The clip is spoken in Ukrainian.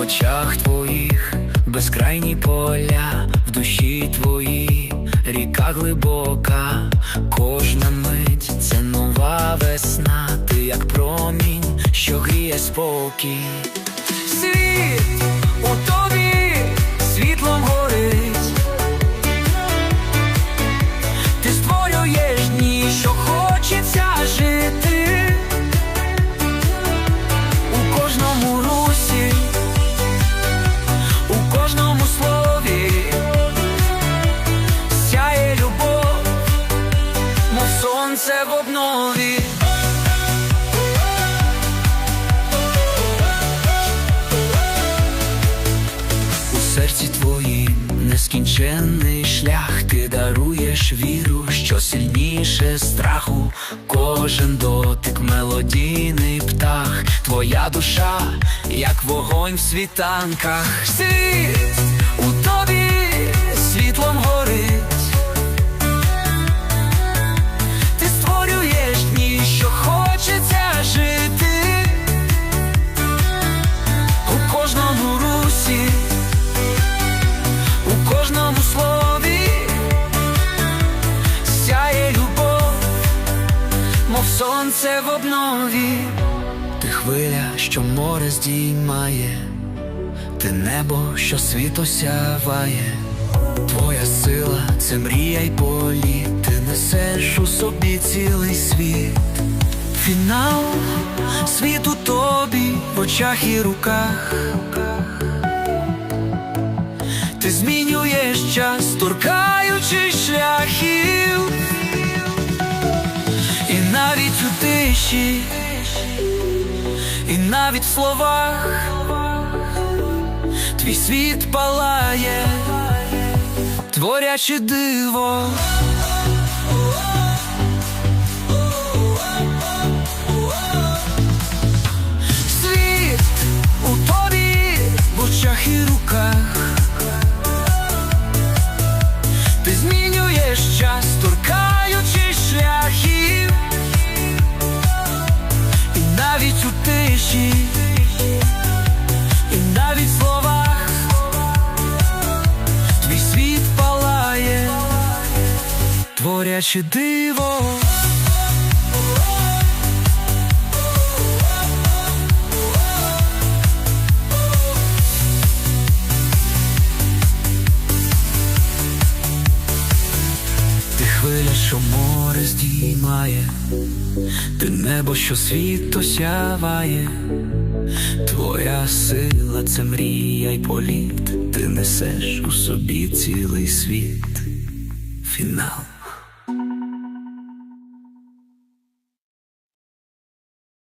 очах твоїх безкрайні поля, в душі твої ріка глибока, кожна мить це нова весна, ти як промінь, що гріє спокій. Світ сонце в обнові. У серці твоїм нескінченний шлях, ти даруєш віру, що сильніше страху, кожен дотик, мелодійний птах, твоя душа, як вогонь в світанках, світ в обнові, ти хвиля, що море здіймає, ти небо, що світ осяває. Твоя сила це мрія й політ, ти несеш у собі цілий світ. Фінал світ у тобі в очах і руках. Ти змінюєш час, торкаючи шляхів, тиші, і навіть в словах твій світ палає, творячи диво. Світ у тобі в очах і руках. Творячи диво. Ти хвиля, що море здіймає, ти небо, що світ осяває, твоя сила це мрія й політ, ти несеш у собі цілий світ, фінал.